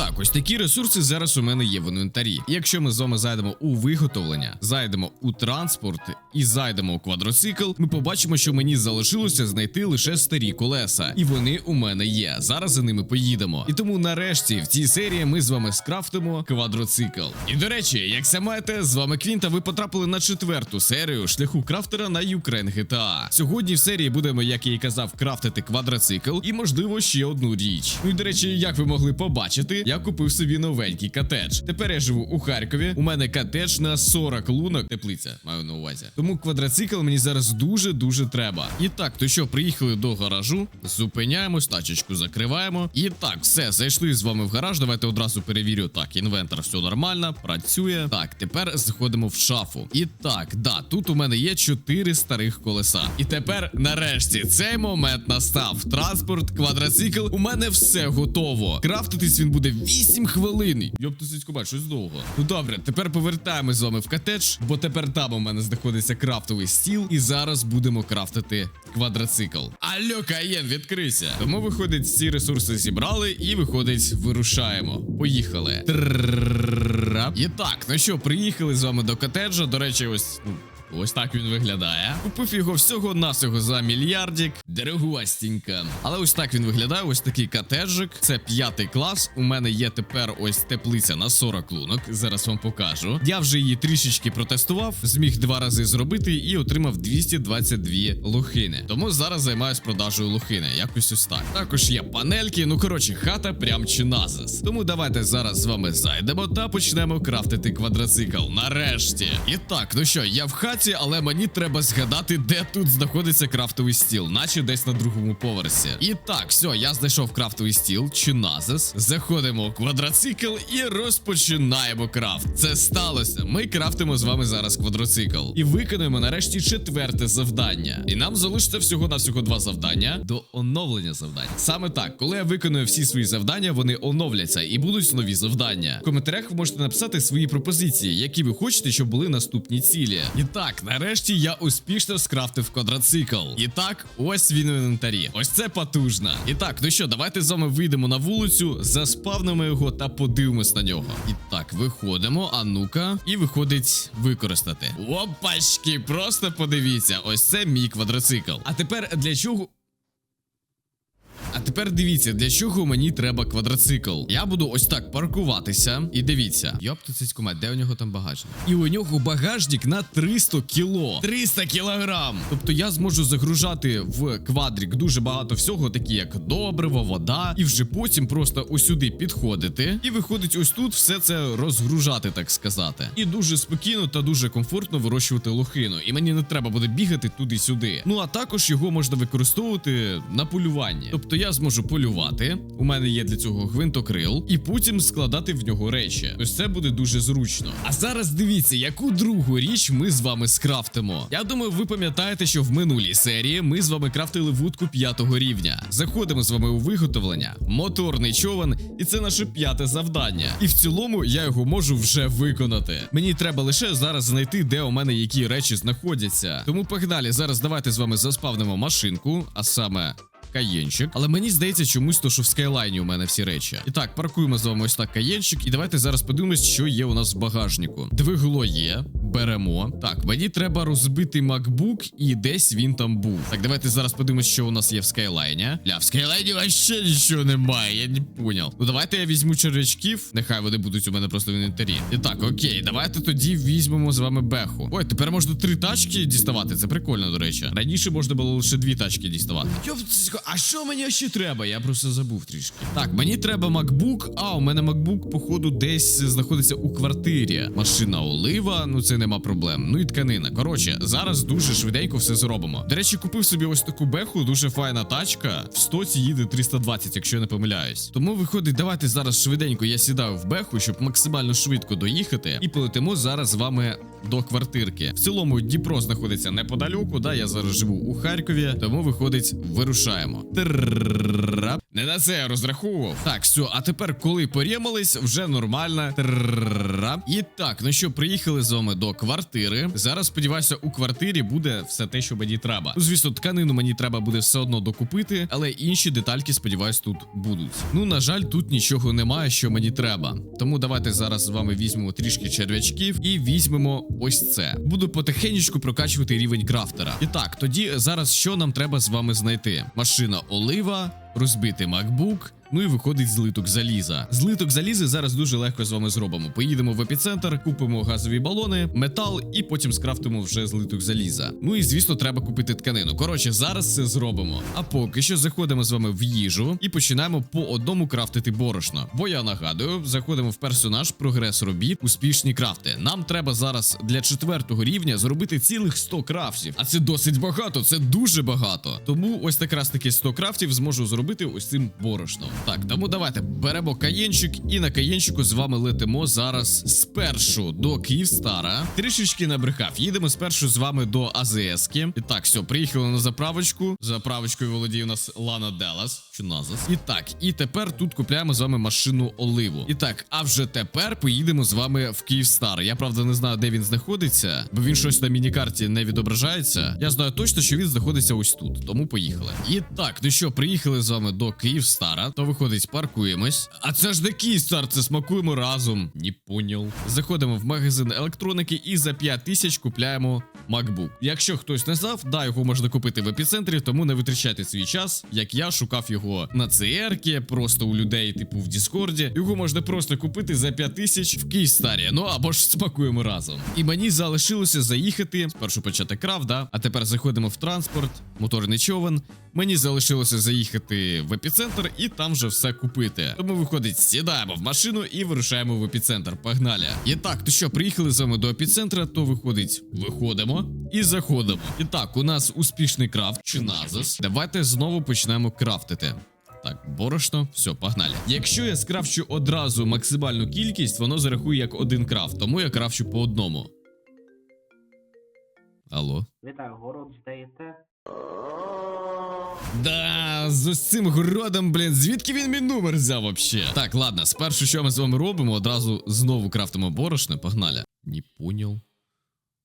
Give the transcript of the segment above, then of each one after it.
Так, ось такі ресурси зараз у мене є в інвентарі. Якщо ми з вами зайдемо у виготовлення, зайдемо у транспорт і зайдемо у квадроцикл, ми побачимо, що мені залишилося знайти лише старі колеса, і вони у мене є. Зараз за ними поїдемо. І тому нарешті в цій серії ми з вами скрафтимо квадроцикл. І до речі, як самете, з вами Квінта, ви потрапили на четверту серію шляху крафтера на Ukraine GTA. Сьогодні в серії будемо, як я і казав, крафтити квадроцикл і можливо ще одну річ. Ну і до речі, як ви могли побачити я купив собі новенький катедж. Тепер я живу у Харкові. У мене катедж на 40 лунок. Теплиця маю на увазі. Тому квадроцикл мені зараз дуже-дуже треба. І так, то що, приїхали до гаражу, зупиняємось, тачечку закриваємо. І так, все, зайшли з вами в гараж. Давайте одразу перевірю. Так, інвентар, все нормально, працює. Так, тепер заходимо в шафу. І так, да, тут у мене є 4 старих колеса. І тепер, нарешті, цей момент настав. Транспорт, квадроцикл. У мене все готово. Крафтитись він буде 8 хвилин. Йопта сіськоба, щось довго. Ну добре, тепер повертаємось з вами в катедж, бо тепер там у мене знаходиться крафтовий стіл, і зараз будемо крафтити квадроцикл. Алло, каєн, відкрися! Тому виходить, всі ресурси зібрали і виходить, вирушаємо. Поїхали. І так, ну що, приїхали з вами до котеджа. До речі, ось Ось так він виглядає. Купив його всього насього за мільярдік. Дерегуастінька. Але ось так він виглядає. Ось такий катеджик. Це п'ятий клас. У мене є тепер ось теплиця на 40 лунок. Зараз вам покажу. Я вже її трішечки протестував, зміг два рази зробити і отримав 222 лухини. Тому зараз займаюся продажею лухини. Якось ось так. Також є панельки. Ну коротше, хата прям чи назас. Тому давайте зараз з вами зайдемо та почнемо крафтити квадроцикл. Нарешті. І так, ну що, я в хаті кімнаті, але мені треба згадати, де тут знаходиться крафтовий стіл, наче десь на другому поверсі. І так, все, я знайшов крафтовий стіл чи назис. Заходимо в квадроцикл і розпочинаємо крафт. Це сталося. Ми крафтимо з вами зараз квадроцикл. І виконуємо нарешті четверте завдання. І нам залишиться всього на всього два завдання до оновлення завдань. Саме так, коли я виконую всі свої завдання, вони оновляться і будуть нові завдання. В коментарях ви можете написати свої пропозиції, які ви хочете, щоб були наступні цілі. І так. Так, нарешті я успішно скрафтив квадроцикл. І так, ось він в інвентарі. Ось це потужно. І так, ну що, давайте з вами вийдемо на вулицю, заспавнимо його та подивимось на нього. І так, виходимо, а ну-ка, і виходить використати. Опачки, просто подивіться, ось це мій квадроцикл. А тепер для чого. Тепер дивіться, для чого мені треба квадроцикл. Я буду ось так паркуватися. І дивіться, Йопта цицькомет, де у нього там багажник? І у нього багажник на 300 кіло. 300 кілограм. Тобто я зможу загружати в квадрик дуже багато всього, такі як добрива, вода, і вже потім просто усюди підходити. І виходить, ось тут все це розгружати, так сказати. І дуже спокійно та дуже комфортно вирощувати лохину. І мені не треба буде бігати туди-сюди. Ну а також його можна використовувати на полюванні. Тобто я я зможу полювати. У мене є для цього гвинтокрил, і потім складати в нього речі. Ось це буде дуже зручно. А зараз дивіться, яку другу річ ми з вами скрафтимо. Я думаю, ви пам'ятаєте, що в минулій серії ми з вами крафтили вудку п'ятого рівня. Заходимо з вами у виготовлення, моторний човен, і це наше п'яте завдання. І в цілому я його можу вже виконати. Мені треба лише зараз знайти, де у мене які речі знаходяться. Тому погнали, зараз давайте з вами заспавнимо машинку, а саме каєнчик. Але мені здається, чомусь то, що в скайлайні у мене всі речі. І так, паркуємо з вами ось так каєнчик. І давайте зараз подивимось, що є у нас в багажнику. Двигло є, беремо. Так, мені треба розбити MacBook і десь він там був. Так, давайте зараз подивимось, що у нас є в скайлайні. Ля, в скайлайні вообще нічого немає, я не понял. Ну давайте я візьму червячків. Нехай вони будуть у мене просто в інвентарі. І так, окей, давайте тоді візьмемо з вами беху. Ой, тепер можна три тачки діставати. Це прикольно, до речі. Раніше можна було лише дві тачки діставати. Йо, а що мені ще треба? Я просто забув трішки. Так, мені треба MacBook. А у мене MacBook, походу, десь знаходиться у квартирі. Машина олива, ну це нема проблем. Ну і тканина. Коротше, зараз дуже швиденько все зробимо. До речі, купив собі ось таку беху, дуже файна тачка. В стоці їде 320, якщо я не помиляюсь. Тому виходить, давайте зараз швиденько я сідаю в беху, щоб максимально швидко доїхати. І полетимо зараз з вами до квартирки. В цілому Дніпро знаходиться неподалеку. Да, я зараз живу у Харкові, тому виходить, вирушаємо. Sanremo. Trrrrap. Не на це я розраховував. Так, все, а тепер, коли порємались, вже нормально. І так, ну що, приїхали з вами до квартири. Зараз сподіваюся, у квартирі буде все те, що мені треба. Ну, звісно, тканину мені треба буде все одно докупити, але інші детальки, сподіваюсь, тут будуть. Ну, на жаль, тут нічого немає, що мені треба. Тому давайте зараз з вами візьмемо трішки черв'ячків і візьмемо ось це. Буду потихеньку прокачувати рівень крафтера. І так, тоді зараз що нам треба з вами знайти? Машина олива, розбитий MacBook. Ну і виходить злиток заліза. Злиток заліза зараз дуже легко з вами зробимо. Поїдемо в епіцентр, купимо газові балони, метал і потім скрафтимо вже злиток заліза. Ну і звісно, треба купити тканину. Коротше, зараз це зробимо. А поки що заходимо з вами в їжу і починаємо по одному крафтити борошно. Бо я нагадую, заходимо в персонаж, прогрес робіт, успішні крафти. Нам треба зараз для четвертого рівня зробити цілих 100 крафтів. А це досить багато, це дуже багато. Тому ось якраз таки 100 крафтів зможу зробити ось цим борошном. Так, тому давайте беремо каєнчик і на каєнчику з вами летимо зараз спершу до Київстара. Трішечки набрехав. Їдемо спершу з вами до АЗСки. І так, все, приїхали на заправочку. Заправочкою володіє у нас Лана Делас. Чи Назас. І так, і тепер тут купляємо з вами машину оливу. І так, а вже тепер поїдемо з вами в Київстар. Я правда не знаю, де він знаходиться, бо він щось на мінікарті не відображається. Я знаю точно, що він знаходиться ось тут. Тому поїхали. І так, ну що, приїхали з вами до Київстара. То виходить, паркуємось. А це ж не кістар, це смакуємо разом. Не поняв. Заходимо в магазин електроніки і за 5 тисяч купляємо MacBook. Якщо хтось не знав, да, його можна купити в епіцентрі, тому не витрачайте свій час, як я шукав його на CR, просто у людей, типу в Діскорді. Його можна просто купити за 5 тисяч в Київстарі. Ну або ж смакуємо разом. І мені залишилося заїхати. Спершу почати крафт, да? А тепер заходимо в транспорт, моторний човен. Мені залишилося заїхати в епіцентр і там вже все купити. Тому виходить, сідаємо в машину і вирушаємо в епіцентр. Погнали. І так, то що, приїхали з вами до епіцентра, то виходить, виходимо і заходимо. І так, у нас успішний крафт чи назас. Давайте знову почнемо крафтити. Так, борошно, все, погнали. Якщо я скрафчу одразу максимальну кількість, воно зарахує як один крафт, тому я крафчу по одному. Алло. Вітаю, город здаєте? Да, з ось цим городом, блін, звідки він мій номер взяв вообще? Так, ладно, спершу що ми з вами робимо, одразу знову крафтимо борошно, погнали. Не поняв.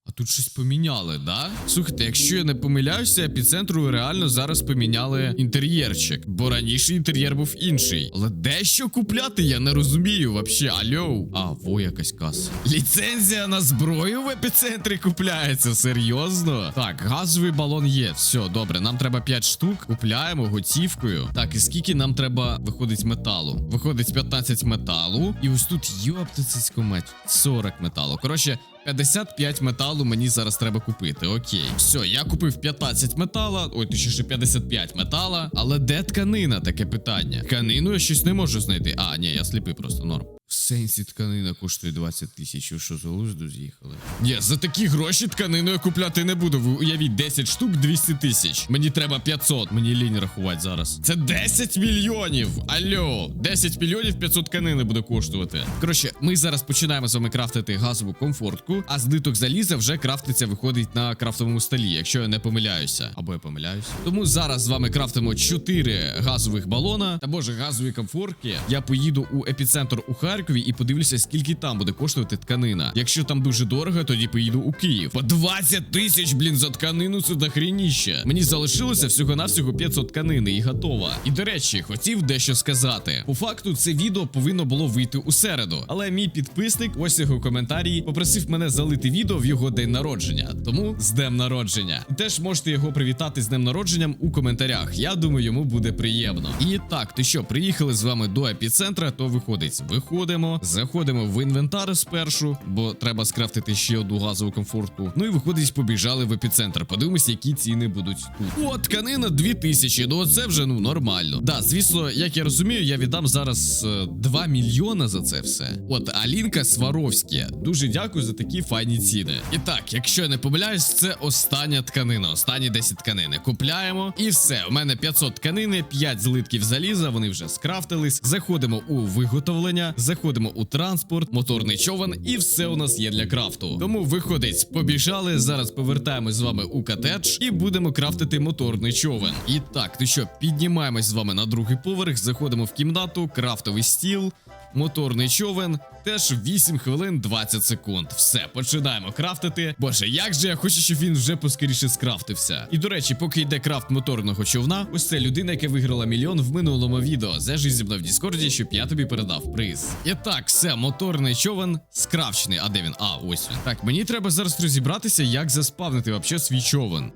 А тут щось поміняли, да? Слухайте, якщо я не помиляюся, епіцентру реально зараз поміняли інтер'єрчик, бо раніше інтер'єр був інший. Але де що купляти, я не розумію вообще. Альо. А, во якась каса. Ліцензія на зброю в епіцентрі купляється, серйозно? Так, газовий балон є. Все, добре, нам треба 5 штук. Купляємо готівкою. Так, і скільки нам треба виходить металу? Виходить 15 металу. І ось тут йоптицицьку мать. 40 металу. Коротше. 55 металу мені зараз треба купити. Окей. Все, я купив 15 метала. Ой, точніше 55 метала. Але де тканина? Таке питання. Тканину я щось не можу знайти. А, ні, я сліпий просто норм. Сенсі тканина коштує 20 тисяч. Що з глузду з'їхали? Ні, за такі гроші тканину я купляти не буду. Ви уявіть, 10 штук 200 тисяч. Мені треба 500. Мені лінь рахувати зараз. Це 10 мільйонів. Алло, 10 мільйонів 500 тканини буде коштувати. Коротше, ми зараз починаємо з вами крафтити газову комфортку, а злиток заліза вже крафтиться, виходить на крафтовому столі, якщо я не помиляюся. Або я помиляюсь. Тому зараз з вами крафтимо 4 газових балона та боже газові комфортки. Я поїду у епіцентр у Харкові і подивлюся, скільки там буде коштувати тканина. Якщо там дуже дорого, тоді поїду у Київ. По 20 тисяч, блін, за тканину це дохрініще. Мені залишилося всього-навсього 500 тканини і готова. І до речі, хотів дещо сказати. По факту, це відео повинно було вийти у середу, але мій підписник, ось його коментарі, попросив мене залити відео в його день народження. Тому з днем народження. І теж можете його привітати з днем народженням у коментарях. Я думаю, йому буде приємно. І так, ти що, приїхали з вами до епіцентра, то виходить, виходимо, заходимо в інвентар спершу, бо треба скрафтити ще одну газову комфортку. Ну і виходить, побіжали в епіцентр. Подивимося, які ціни будуть тут. О, тканина 2000. Ну це вже ну нормально. Да, звісно, як я розумію, я віддам зараз е, 2 мільйона за це все. От Алінка Сваровське. Дуже дякую за такі файні ціни. І так, якщо я не помиляюсь, це остання тканина, останні 10 тканини. Купляємо і все. У мене 500 тканини, 5 злитків заліза. Вони вже скрафтились. Заходимо у виготовлення, заходимо. Заходимо у транспорт, моторний човен, і все у нас є для крафту. Тому виходить, побіжали. Зараз повертаємось з вами у котедж і будемо крафтити моторний човен. І так, ну що, піднімаємось з вами на другий поверх, заходимо в кімнату, крафтовий стіл. Моторний човен теж 8 хвилин 20 секунд. Все, починаємо крафтити. Боже, як же я хочу, щоб він вже поскоріше скрафтився. І до речі, поки йде крафт моторного човна, ось це людина, яка виграла мільйон в минулому відео. Зежись зі мною в Діскорді, щоб я тобі передав приз. І так, все, моторний човен скрафчений. А де він? А, ось він. Так, мені треба зараз розібратися, як заспавнити вообще свій човен.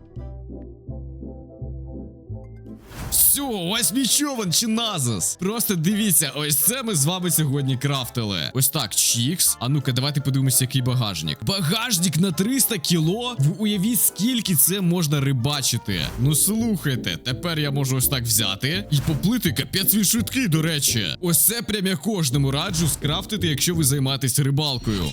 Все, ось мій човен чи назас. Просто дивіться, ось це ми з вами сьогодні крафтили. Ось так, чікс. А ну-ка, давайте подивимося, який багажник. Багажник на 300 кіло. Ви уявіть, скільки це можна рибачити. Ну слухайте, тепер я можу ось так взяти і поплити. Капець він швидкий, до речі. Ось це прям я кожному раджу скрафтити, якщо ви займаєтесь рибалкою.